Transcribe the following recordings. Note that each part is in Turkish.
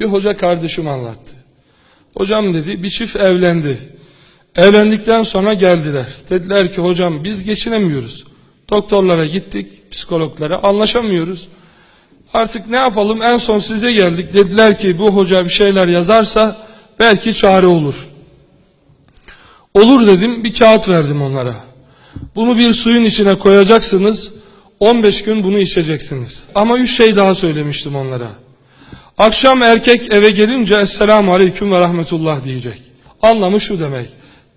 Bir hoca kardeşim anlattı. Hocam dedi bir çift evlendi. Evlendikten sonra geldiler. Dediler ki hocam biz geçinemiyoruz. Doktorlara gittik, psikologlara anlaşamıyoruz. Artık ne yapalım en son size geldik. Dediler ki bu hoca bir şeyler yazarsa belki çare olur. Olur dedim bir kağıt verdim onlara. Bunu bir suyun içine koyacaksınız. 15 gün bunu içeceksiniz. Ama üç şey daha söylemiştim onlara. Akşam erkek eve gelince Esselamu Aleyküm ve Rahmetullah diyecek. Anlamı şu demek.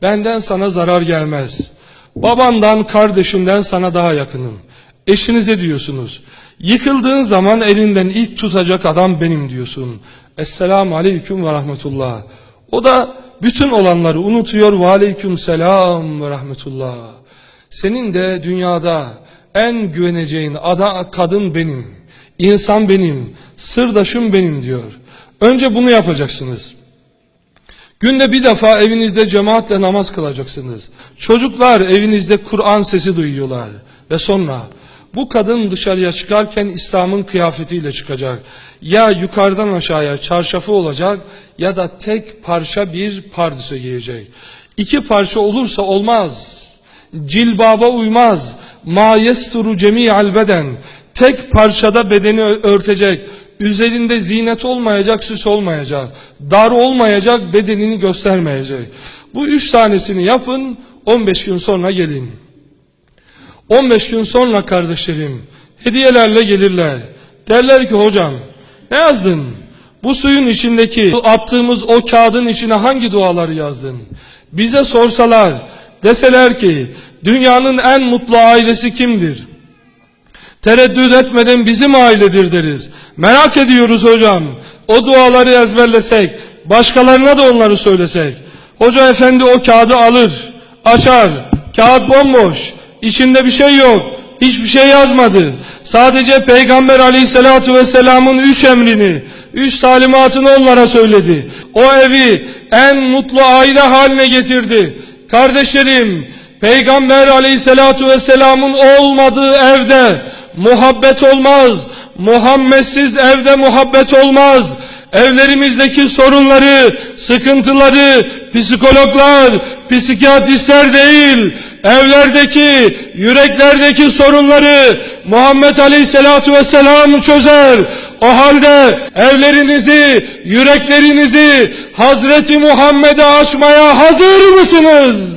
Benden sana zarar gelmez. Babandan, kardeşinden sana daha yakınım. Eşinize diyorsunuz. Yıkıldığın zaman elinden ilk tutacak adam benim diyorsun. Esselamu Aleyküm ve Rahmetullah. O da bütün olanları unutuyor. Ve Aleyküm Selam ve Rahmetullah. Senin de dünyada en güveneceğin ada, kadın benim. İnsan benim, sırdaşım benim diyor. Önce bunu yapacaksınız. Günde bir defa evinizde cemaatle namaz kılacaksınız. Çocuklar evinizde Kur'an sesi duyuyorlar. Ve sonra bu kadın dışarıya çıkarken İslam'ın kıyafetiyle çıkacak. Ya yukarıdan aşağıya çarşafı olacak ya da tek parça bir pardüse giyecek. İki parça olursa olmaz. Cilbaba uymaz. Ma yessuru cemi'al beden. Tek parçada bedeni örtecek. Üzerinde zinet olmayacak, süs olmayacak. Dar olmayacak, bedenini göstermeyecek. Bu üç tanesini yapın, 15 gün sonra gelin. 15 gün sonra kardeşlerim, hediyelerle gelirler. Derler ki hocam, ne yazdın? Bu suyun içindeki, bu attığımız o kağıdın içine hangi duaları yazdın? Bize sorsalar, deseler ki, dünyanın en mutlu ailesi kimdir? Tereddüt etmeden bizim ailedir deriz. Merak ediyoruz hocam. O duaları ezberlesek, başkalarına da onları söylesek. Hoca efendi o kağıdı alır, açar. Kağıt bomboş. İçinde bir şey yok. Hiçbir şey yazmadı. Sadece Peygamber aleyhissalatu vesselamın üç emrini, üç talimatını onlara söyledi. O evi en mutlu aile haline getirdi. Kardeşlerim, Peygamber aleyhissalatu vesselamın olmadığı evde muhabbet olmaz. Muhammedsiz evde muhabbet olmaz. Evlerimizdeki sorunları, sıkıntıları psikologlar, psikiyatristler değil, evlerdeki, yüreklerdeki sorunları Muhammed Aleyhisselatu Vesselam çözer. O halde evlerinizi, yüreklerinizi Hazreti Muhammed'e açmaya hazır mısınız?